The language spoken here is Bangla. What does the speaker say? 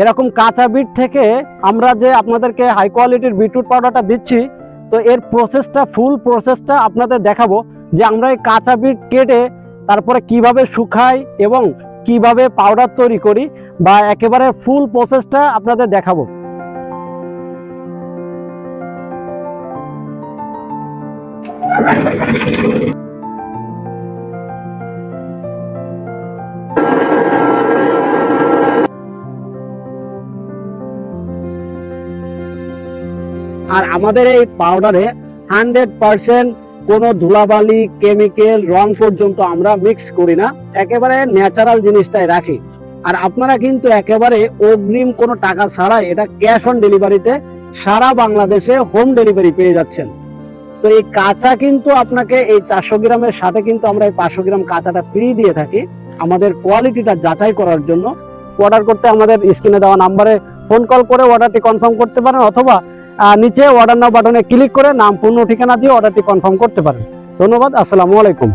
এরকম কাঁচা বিট থেকে আমরা যে আপনাদেরকে হাই কোয়ালিটির বিটরুট পাউডারটা দিচ্ছি, তো এর প্রসেসটা ফুল প্রসেসটা আপনাদের দেখাবো যে আমরা এই কাঁচা বিট কেটে তারপরে কীভাবে শুকাই এবং কীভাবে পাউডার তৈরি করি বা একেবারে ফুল প্রসেসটা আপনাদের দেখাবো। আর আমাদের এই পাউডারে হান্ড্রেড পার্সেন্ট কোনো ধুলাবালি কেমিক্যাল রং পর্যন্ত আমরা মিক্স করি না। একেবারে ন্যাচারাল জিনিসটাই রাখি। আর আপনারা কিন্তু একেবারে অগ্রিম কোনো টাকা ছাড়াই এটা ক্যাশ অন ডেলিভারিতে সারা বাংলাদেশে হোম ডেলিভারি পেয়ে যাচ্ছেন। তো এই কাঁচা কিন্তু আপনাকে এই চারশো গ্রামের সাথে কিন্তু আমরা এই পাঁচশো গ্রাম কাঁচাটা ফ্রি দিয়ে থাকি। আমাদের কোয়ালিটিটা যাচাই করার জন্য। অর্ডার করতে আমাদের স্ক্রিনে দেওয়া নাম্বারে ফোন কল করে অর্ডারটি কনফার্ম করতে পারেন অথবা নিচে অর্ডার নাও বাটনে ক্লিক করে নাম, পূর্ণ ঠিকানা দিয়ে অর্ডারটি কনফার্ম করতে পারেন। ধন্যবাদ, আসসালামু আলাইকুম।